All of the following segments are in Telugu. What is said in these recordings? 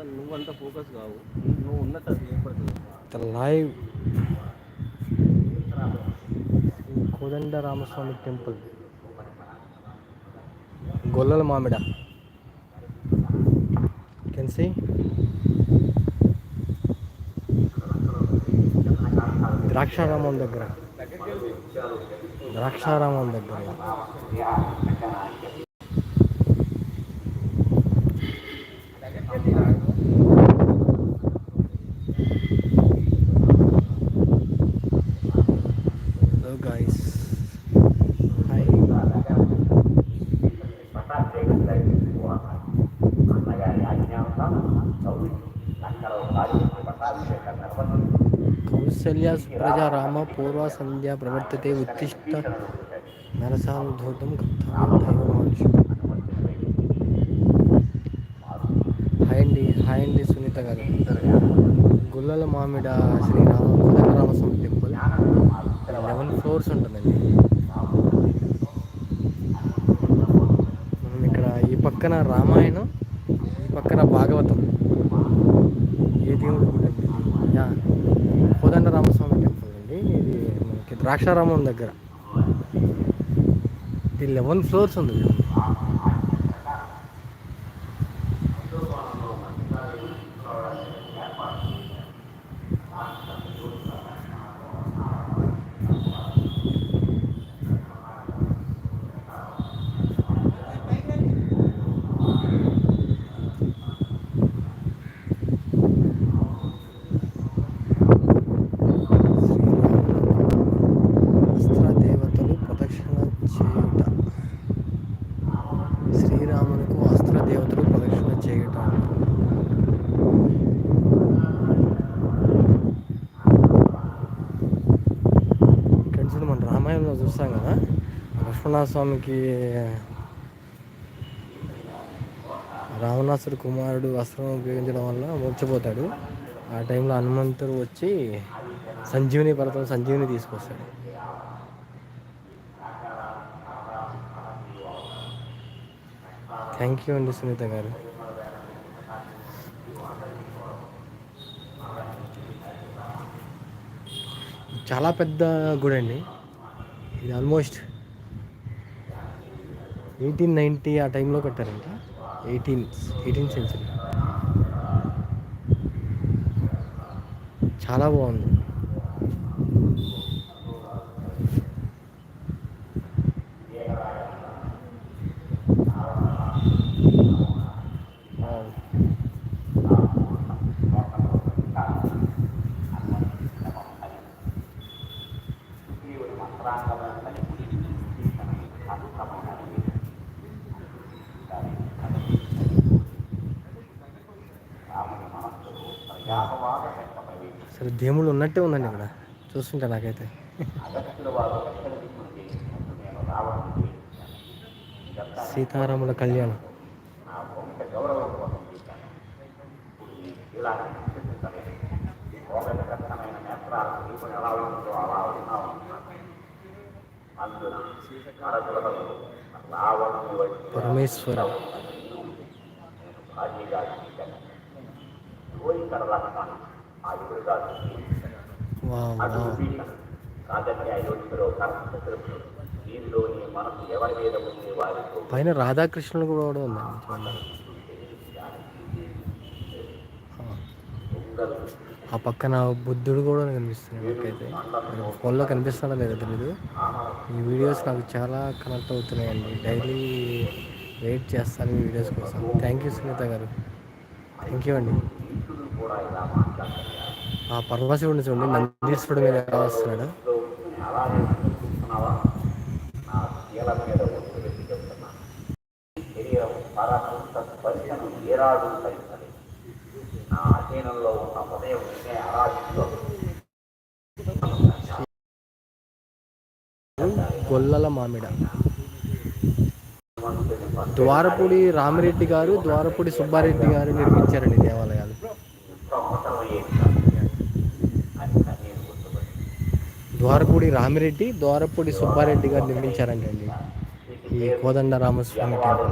నువ్వంత ఫోకస్ కావు. నువ్వు ఉన్నట్టు అది ఏర్పడుతుంది. Live Kodanda Ramaswamy temple Gollala Mamida. Can see Draksharamam దగ్గర. ద్రాక్షారామం దగ్గర హలో గాయస్ హాయ్ కౌసల్య సుప్రజా రామ పూర్వ సంధ్య ప్రవర్తతే ఉత్తిష్ట నరసానుధూతం దైవమాంశు హాయ్ అండి హాయ్ అండి Sunitha garu. Gullala Mamida Srirama Kodandaramaswamy temple. Eleven floors ఉంటుందండి. మనం ఇక్కడ ఈ పక్కన రామాయణం ఈ పక్కన భాగవతం ఏ దేవుడు గుడి అండి ఇది? యా కోదండ రామస్వామి టెంపుల్ అండి ఇది మనకి ద్రాక్షారామం దగ్గర. ఇది లెవెన్ ఫ్లోర్స్ ఉంది ఇది. అస్త్ర దేవతలు ప్రదక్షిణ చేయుట శ్రీరామునికి అస్త్ర దేవతలు ప్రదక్షిణ చేయుట ఇక్కడ చూడు మన రామాయణంలో చూస్తాం కదా రావణాస్వామికి రావణాసుడు కుమారుడు వస్త్రం ఉపయోగించడం వల్ల మూర్చిపోతాడు. ఆ టైంలో హనుమంతుడు వచ్చి సంజీవిని పర్వతం సంజీవిని తీసుకొస్తాడు. థ్యాంక్ యూ అండి సునీత గారు. చాలా పెద్ద గుడి అండి ఇది ఆల్మోస్ట్ ఎయిటీన్ నైంటీ ఆ టైంలో కట్టారంట. Eighteen eighteen century. చాలా బాగుంది. అసలు దేవుళ్ళు ఉన్నట్టే ఉందండి ఇక్కడ. చూస్తుంటే నాకైతే. సీతారాముల కళ్యాణం. పరమేశ్వర. Wow, wow. పైన రాధాకృష్ణులు కూడా కూడా ఉందండి ఆ పక్కన బుద్ధుడు కూడా కనిపిస్తున్నాడు నాకైతే. ఫోన్లో కనిపిస్తాడో లేదో తెలియదు ఈ వీడియోస్ నాకు చాలా కనెక్ట్ అవుతున్నాయండి. డైలీ వెయిట్ చేస్తాను ఈ వీడియోస్ కోసం. థ్యాంక్ యూ సునీత గారు. థ్యాంక్ యూ అండి. ఆ పరమశివుడిని చూడండి నందీశ్వరుడు మీద ఎలా వస్తున్నాడు గొల్లల మామిడ. ద్వారపూడి రామిరెడ్డి గారు ద్వారపూడి సుబ్బారెడ్డి గారు నిర్మించారండి దేవాలయాలు. ద్వారపూడి రామిరెడ్డి ద్వారపూడి సుబ్బారెడ్డి గారు నిర్మించారంటండి ఈ కోదండ రామస్వామి టెంపుల్.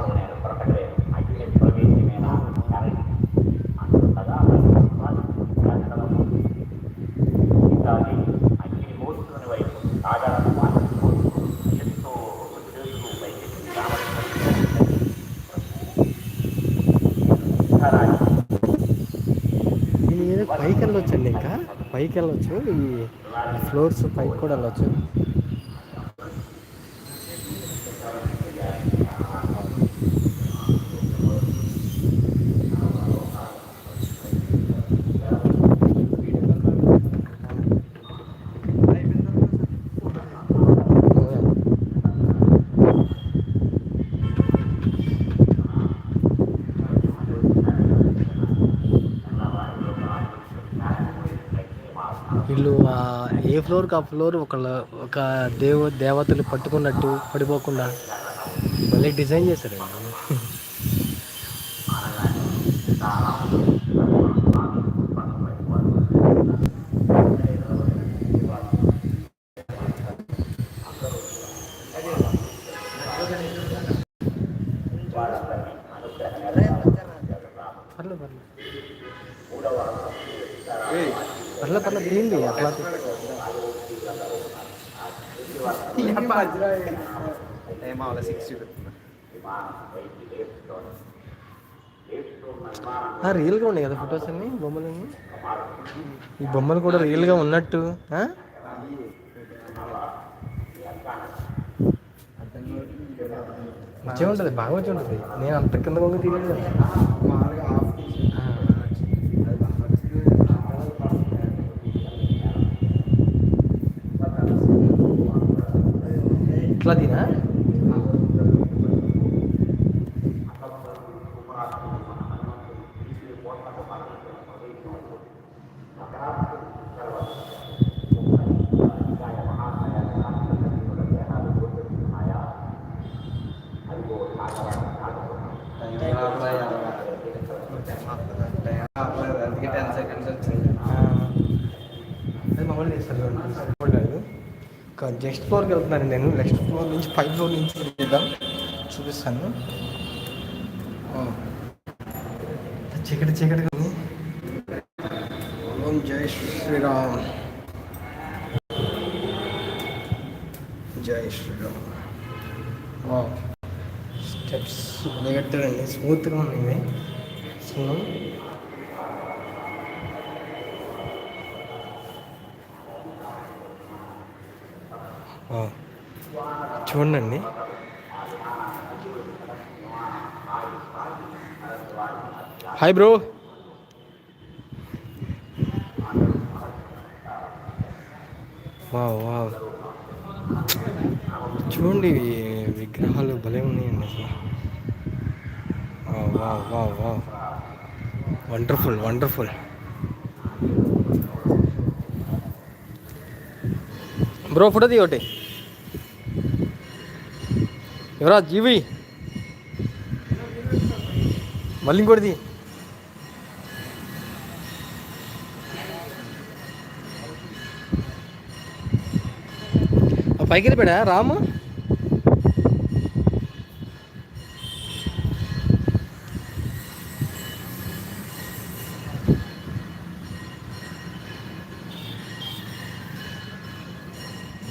పైకి వెళ్ళొచ్చండి ఇంకా? పైకి వెళ్ళొచ్చు. ఈ ఫ్లోర్స్ పైకి కూడా వెళ్ళొచ్చు వీళ్ళు ఆ ఏ ఫ్లోర్కి ఆ ఫ్లోర్ ఒక ఒక దేవ దేవతలు పట్టుకున్నట్టు పడిపోకుండా మళ్ళీ డిజైన్ చేశారండి. రియల్గా ఉన్నాయి కదా ఫొటోస్ అన్ని? బొమ్మలన్నీ? ఈ బొమ్మలు కూడా రియల్గా ఉన్నట్టు మంచిగా ఉంటుంది బాగా మంచిగా ఉంటుంది. నేను అంత కింద కొంగ తీయలేదు కదా. మామూలుగా హాఫ్ తీసి ఆ, అది బాగా వచ్చింది. ఇట్లా తీనా అందుకే టెన్ సెకండ్స్ వచ్చింది అది జస్ట్ ఫ్లోర్కి వెళ్తున్నాను నేను. నెక్స్ట్ ఫ్లోర్ నుంచి ఫైవ్ ఫ్లోర్ నుంచి చూద్దాం. చూపిస్తాను. చీకటి చీకటిగా ఉంది. ఓం జై శ్రీరామ్. జై శ్రీరామ్. వా స్టెప్స్ కట్టారండి స్మూత్గా ఉన్నాయి. సో చూడండి. హాయ్ బ్రో వావ్ వావ్ చూడండి విగ్రహాలు భలే ఉన్నాయండి అసలు. Wow wow wow wonderful wonderful bro photo తీ యువరాజ్ ఎవరా జీవి. మళ్ళీ ఇంకోటిది పైకి వెళ్ళిపోయా రాము?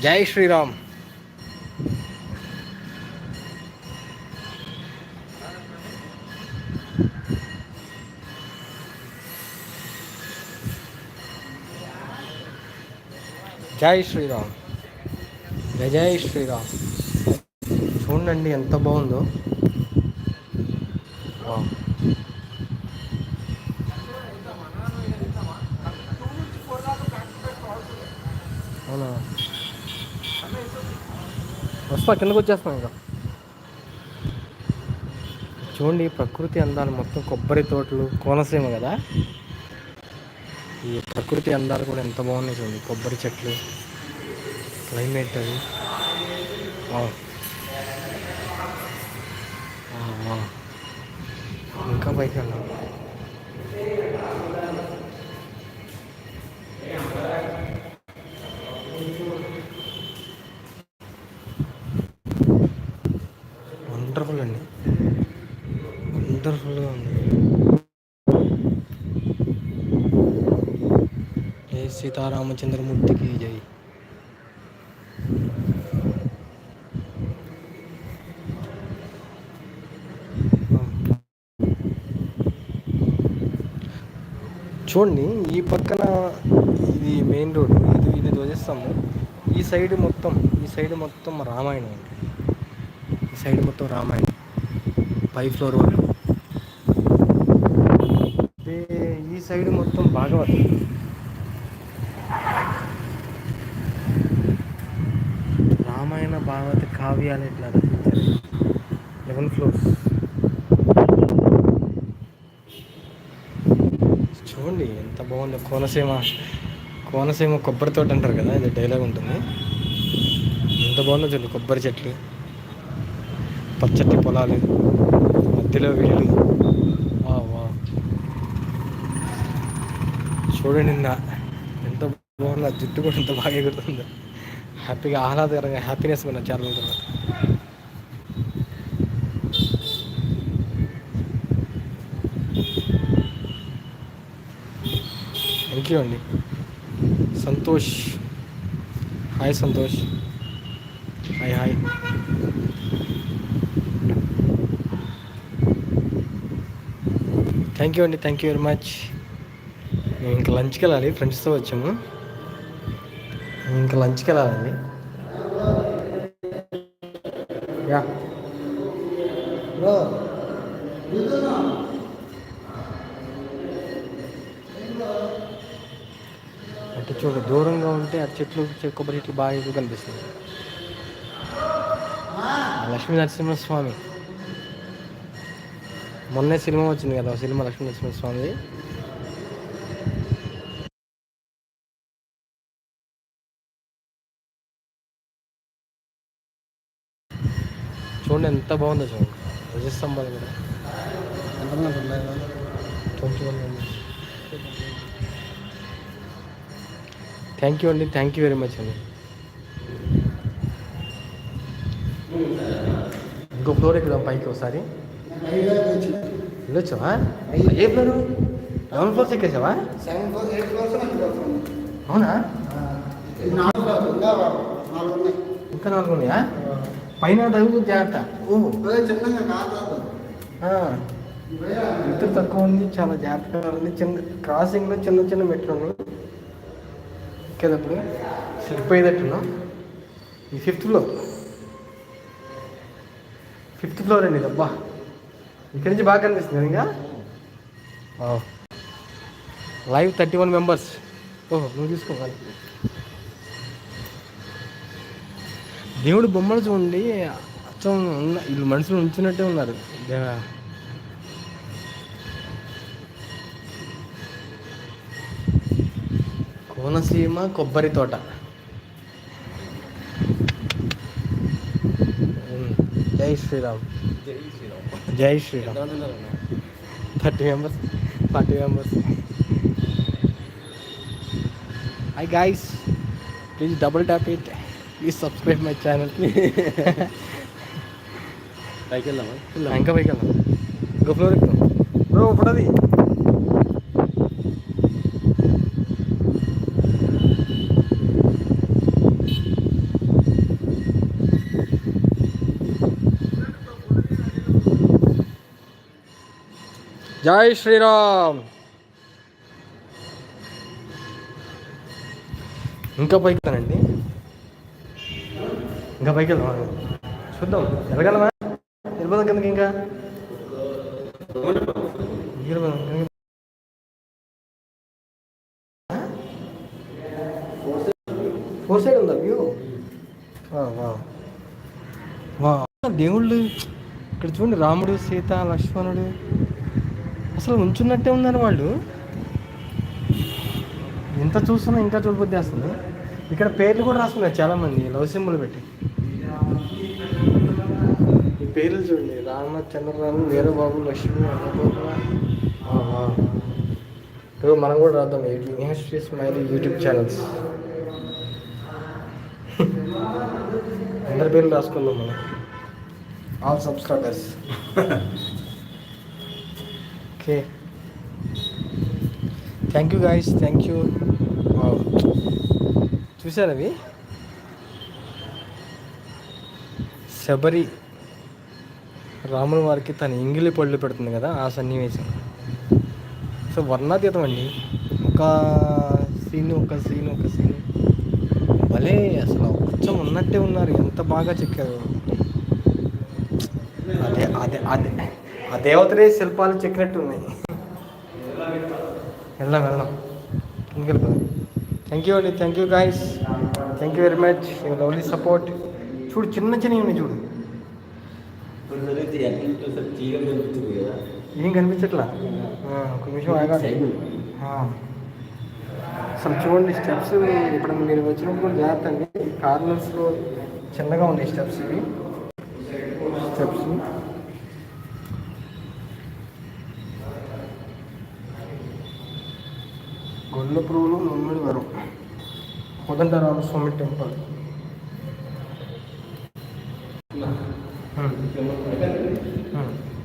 జై శ్రీరామ్. జై శ్రీరామ్. జై శ్రీరామ్. చూడండి ఎంత బాగుందో. అవునా? వస్తా కిందకు వచ్చేస్తాం ఇంకా. చూడండి ప్రకృతి అందాలు మొత్తం కొబ్బరి తోటలు కోనసీమ కదా? ఈ ప్రకృతి అందాలు కూడా ఎంత బాగున్నాయి చూడండి కొబ్బరి చెట్లు క్లైమేట్ అది. ఇంకా పైకి వెళ్ళాలి వండర్ఫుల్ అండి వండర్ఫుల్గా ఉంది జై సీతారామచంద్రమూర్తికి జై. చూడండి ఈ పక్కన ఇది మెయిన్ రోడ్ ఇది ఇది ధ్వజిస్తాము ఈ సైడ్ మొత్తం ఈ సైడ్ మొత్తం రామాయణం అండి. ఈ సైడ్ మొత్తం రామాయణం. పై ఫ్లోర్ వరకు. ఈ సైడ్ మొత్తం భాగవతం రామాయణ భాగవత కావ్యాలు ఇట్లా రచించారు? లెవెన్ ఫ్లోర్స్ చూడండి ఎంత బాగుందో. కోనసీమ కోనసీమ కొబ్బరి తోట అంటారు కదా ఇది డైలాగ్ ఉంటుంది. ఎంత బాగుందో చూడండి కొబ్బరి చెట్లు పచ్చటి పొలాలు మధ్యలో వీళ్ళు. చూడండి నా ఎంత బాగుంది ఆ జుట్టు కూడా ఎంత బాగా ఎగురుతుందో. హ్యాపీగా ఆహ్లాదకరంగా హ్యాపీనెస్ మన చేరడం తర్వాత థ్యాంక్ యూ అండి. Santosh. Hi Santosh. Hi hi thank you అండి థ్యాంక్ యూ వెరీ మచ్ మేము ఇంకా లంచ్కి వెళ్ళాలి ఫ్రెండ్స్తో వచ్చాము. ఇంకా లంచ్కి వెళ్ళాలండి. యా. అంటే చూడు దూరంగా ఉంటే ఆ చెట్లు కొబ్బరి చెట్లు బాగా ఎక్కువ కనిపిస్తుంది లక్ష్మీ నరసింహస్వామి మొన్నే సినిమా వచ్చింది కదా సినిమా లక్ష్మీ నరసింహస్వామి చూడండి ఎంత బాగుందో చూడండి. ధ్వజస్తంభాలు కూడా. ఎంతమంది ఉన్నాయి twenty one members thank you అండి థ్యాంక్ యూ వెరీ మచ్ అండి. ఇంకో ఫ్లోర్ ఎక్కుదాం పైకి ఒకసారి. వెళ్ళొచ్చావా? ఏ ఫ్లోరు? ఫ్లోర్స్ ఎక్కేసావా? సెవెన్ ఫ్లోర్స్ ఫ్లోర్స్ అవునా ఇంకా నాలుగు ఉన్నాయా? పైన తగ్గు జాగ్రత్త. ఎత్తు తక్కువ ఉంది చాలా జాగ్రత్తగా ఉంది చిన్న క్రాసింగ్లో చిన్న చిన్న మెట్లు ఉన్నాయి ఎక్కేటప్పుడు స్లిప్ అయ్యేటట్టున్నాం ఈ ఫిఫ్త్ ఫ్లోర్ ఫిఫ్త్ ఫ్లోర్ అండి అబ్బా. ఇక్కడి నుంచి బాగా కనిపిస్తుంది ఇంకా? లైవ్ థర్టీ వన్ మెంబర్స్ ఓహో నువ్వు తీసుకోవాలి. దేవుడు బొమ్మలు చూడండి అచ్చం ఉన్న వీళ్ళు మనుషులు ఉంచినట్టే ఉన్నారు. దేవా. కోనసీమ కొబ్బరి తోట. జై శ్రీరామ్. జై Sriram. Thirty members forty members. Hi guys please double tap it please subscribe my channel పైకి వెళ్దామా? ఇంకా పైకి వెళ్దాం ఇంకో ఫ్లోర్ ఎక్కుదాం బ్రో పడది జై శ్రీరామ్. ఇంకా పైకి వెళ్తానండి ఇంకా పైకి వెళ్దాం చూద్దాం. ఎదగలమా వెళ్ళిపోదాం కిందకి ఇంకా. ఫోర్ సైడ్ ఉందా వ్యూ? వా దేవుళ్ళు ఇక్కడ చూడండి రాముడు సీత లక్ష్మణుడు. అసలు ఉంచున్నట్టే ఉన్నారు వాళ్ళు. ఎంత చూస్తున్నా ఇంకా చూడబుద్ధి వస్తుంది. ఇక్కడ పేర్లు కూడా రాసుకున్నారు చాలామంది లవ్ సింబల్ పెట్టి. పేర్లు చూడండి. రామ చంద్రరాము వీరబాబు లక్ష్మి అన్నపూర్ణ. మనం కూడా రాద్దాం. University smile YouTube channels. అందరి పేర్లు రాసుకుందాం మనం. All subscribers. Okay. Thank you guys. Thank you. చూసారు అవి? శబరి. రాముల వారికి తన ఇంగిలి పళ్ళు పెడుతుంది కదా ఆ సన్నివేశం. సో వర్ణాతీతం అండి. ఒక సీన్ ఒక సీన్ ఒక సీన్. భలే అసలు కొంచెం ఉన్నట్టే ఉన్నారు. ఎంత బాగా చెక్కారు. అదే అదే అదే. ఆ దేవతలే శిల్పాలు చెక్కినట్టు ఉన్నాయి వెళ్దాం వెళ్దాం. ఇంకెళ్ళిపోదాం థ్యాంక్ యూ అండి. Thank you guys thank you very much your lovely support చూడు చిన్న చిన్నవి ఉన్నాయి చూడు. కనిపించింది కదా. ఏం కనిపించట్లా? ఒక నిమిషం ఆగాలి. అసలు చూడండి స్టెప్స్ ఇప్పుడు మీరు వచ్చినప్పుడు జాగ్రత్త అండి. కార్నర్స్లో చిన్నగా ఉన్నాయి స్టెప్స్ ఇవి. స్టెప్స్. గొల్ల పురుగులు Mummidivaram. Swamy temple. 嗯。嗯。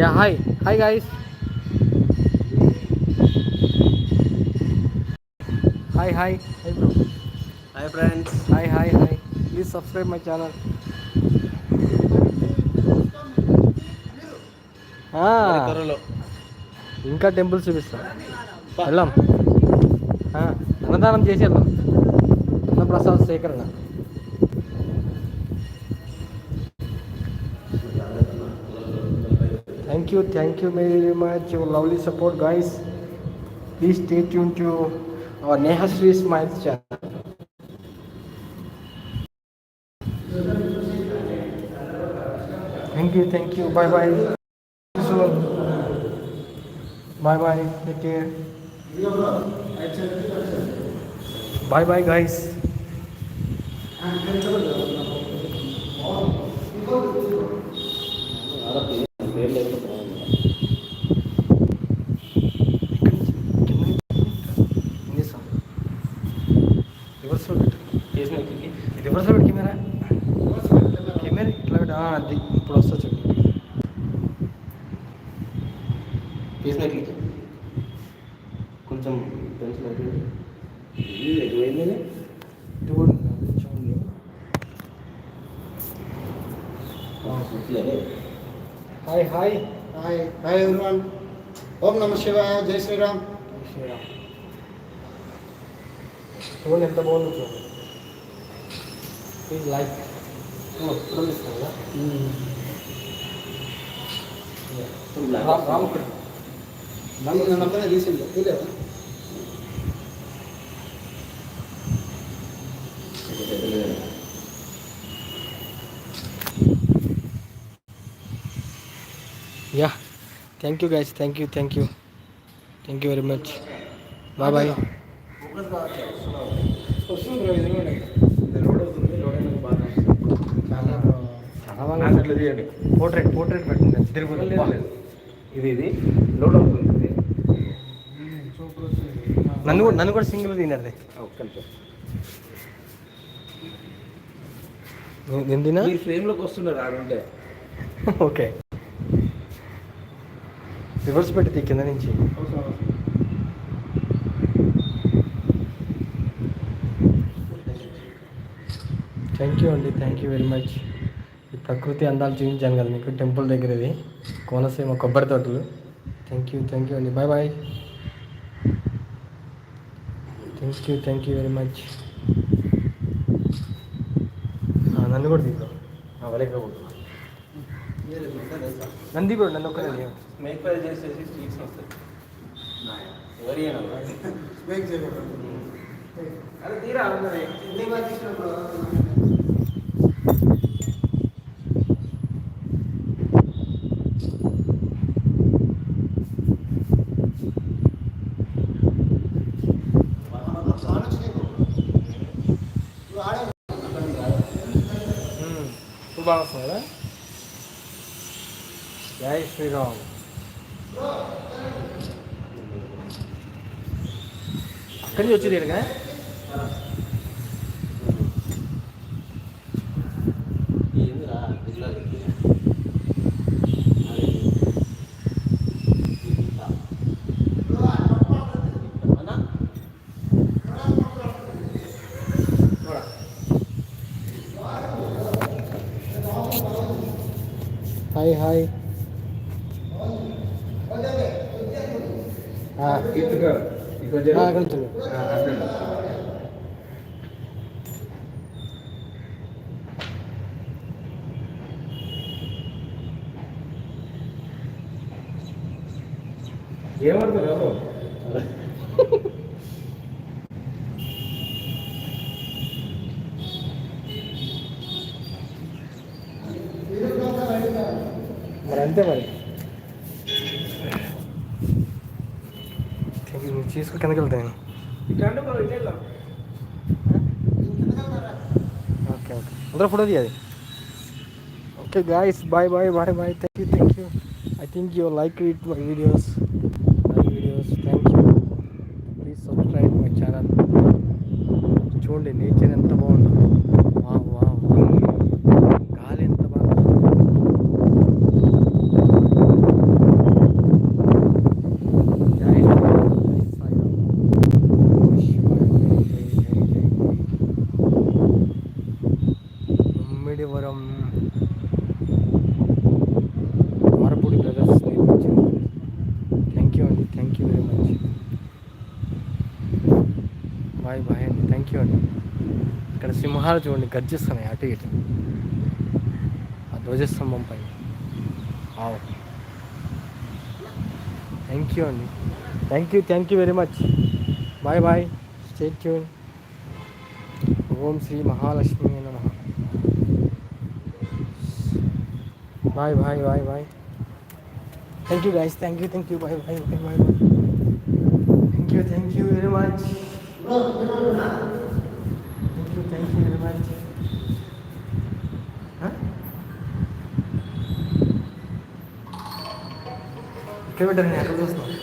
yeah hi hi guys hi hi hi bro hi friends hi hi hi please subscribe my channel ఇంకా టెంపుల్ చూపిస్తాం. వెళ్ళాం అన్నదానం చేసి వెళ్ళాం అన్నప్రసాద్ సేకరణ. thank you thank you very much your lovely support guys. Please stay tuned to our nehasri smiles channel. Thank you thank you. Bye bye. Bye bye. Take care. Bye bye guys. Camera ఇట్లా పెట్టు ఆ, అది ఇప్పుడు వస్తా చెప్పు పీస్ మేకింగ్ కొంచెం పెన్సిల్ అయిపోయింది ఇది ఎటువైంది ఇది కూడా ఉంది, చూడండి hi hi hi hi everyone ఓం నమ శివాయ జై శ్రీరామ్ శ్రీరామ్ చూడండి ఎంత బాగుందో చూడండి ప్లీజ్ లైక్ ఇప్పుడు ఇస్తాను కదా రామ్ రామకుడు నన్ను నన్నంతా తీసింది తెలియదు yeah thank you guys thank you thank you thank you very much bye bye వస్తుంది బ్రో ఇది కూడా లోడ్ అవుతుంది లోడ్ అయినాక బాగా చాలా చాలా బాగా నాకు అట్లా తీయండి పోర్ట్రేట్ పోర్ట్రేట్ పెట్టండి. ఇది ఇది. లోడ్ అవుతుంది. నన్ను కూడా నన్ను కూడా సింగిల్ తినదే నేను తినా మీరు ఫ్రేమ్లోకి వస్తున్నారు ఆడుంటే. ఓకే. రివర్స్ పెట్టి కింద నుంచి. అండి థ్యాంక్ యూ వెరీ మచ్ ఈ ప్రకృతి అందాలు చూపించాను కదా మీకు టెంపుల్ దగ్గర ఇది కోనసీమ కొబ్బరి తోటలు. థ్యాంక్ యూ థ్యాంక్ యూ అండి bye bye thank you thank you very much నన్ను కూడా తీసుకో వెళ్ళకపోతున్నా నన్ను దిగు నన్ను ఫ్రై చేసేసి వస్తాయి. ఎవరి తీరా అన్నది ఎన్ని బాగా తీసినప్పుడు ఇప్పుడు బాగా వస్తుంది కదా జై శ్రీరామ్ అక్కడి అంతే మరి. నువ్వు తీసుకు కిందకి వెళ్తాను ఇట్లాంటి మనం ఇట్లా వెళ్దాం. ఓకే ఓకే అందరూ ఫోటో తీయాలి. Okay guys bye bye bye bye thank you thank you I think you like it my videos my videos thank you please subscribe my channel చూడండి నేచర్ ఎంత బాగుందో వా వా వా గాలి ఎంత బాగా జై శ్రీరామ్, జై సాయిరామ్. శివాయ, జై జై జై జై. ముమ్మిడివరం మారపూడి బ్రదర్స్ నేర్పించింది థ్యాంక్ యూ అండి thank you very much bye bye అండి థ్యాంక్ యూ అండి ఇక్కడ సింహాలు చూడండి గర్జిస్తున్నాయి అటు ఇటు ఆ ధ్వజస్తంభం పైన ఆవు థ్యాంక్ యూ అండి thank you thank you very much bye bye stay tune Om Shri Mahalakshmi నమ bye bye bye bye thank you guys thank you thank you bye bye bye bye thank you thank you very much thank you thank you very much పెట్టారు నేను ఎక్కడ చూస్తున్నాను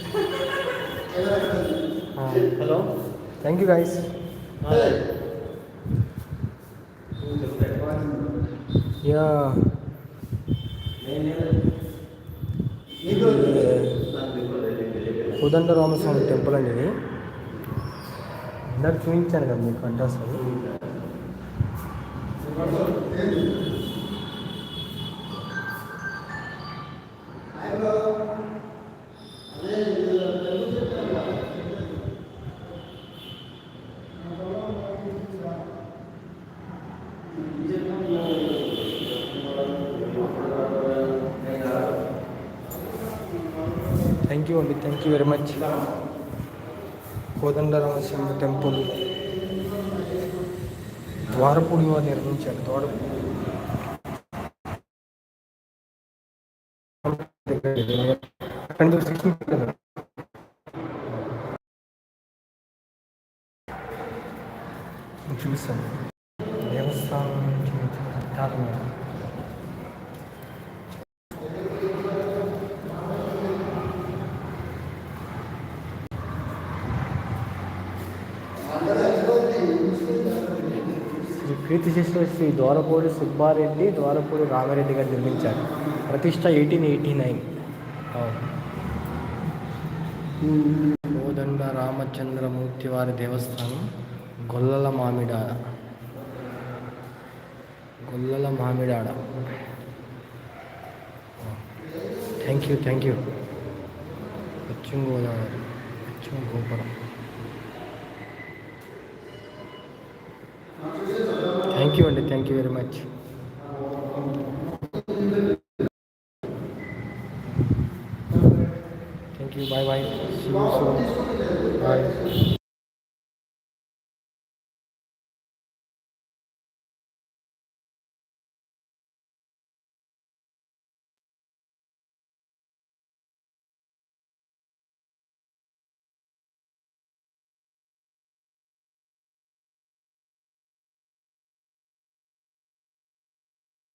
hello? Thank you guys yeah. Kodanda Ramaswamy temple అండి ఇది. ఇందాక చూపించాను కదా మీకు అడ్రస్. అది యూ కోదండ టెంపుల్. ద్వారపూడిగా వారు నిర్మించారు. ద్వారపూడి అక్కడి నుంచి సిక్స్ మీటర్లు. నేను చూపిస్తాను దేవస్థానం నుంచి చాలా శ్రీ కీర్తిశేషులు ద్వారపూడి సుబ్బారెడ్డి ద్వారపూడి రామారెడ్డి గారు నిర్మించారు. ప్రతిష్ట eighteen eighty nine. Kodanda Ramachandramurthy వారి దేవస్థానం Gollala Mamidada Gollala Mamidada thank you thank you Paschima Godavari పశ్చిమ గోపురం థ్యాంక్ యూ అండి థ్యాంక్ యూ వెరీ మచ్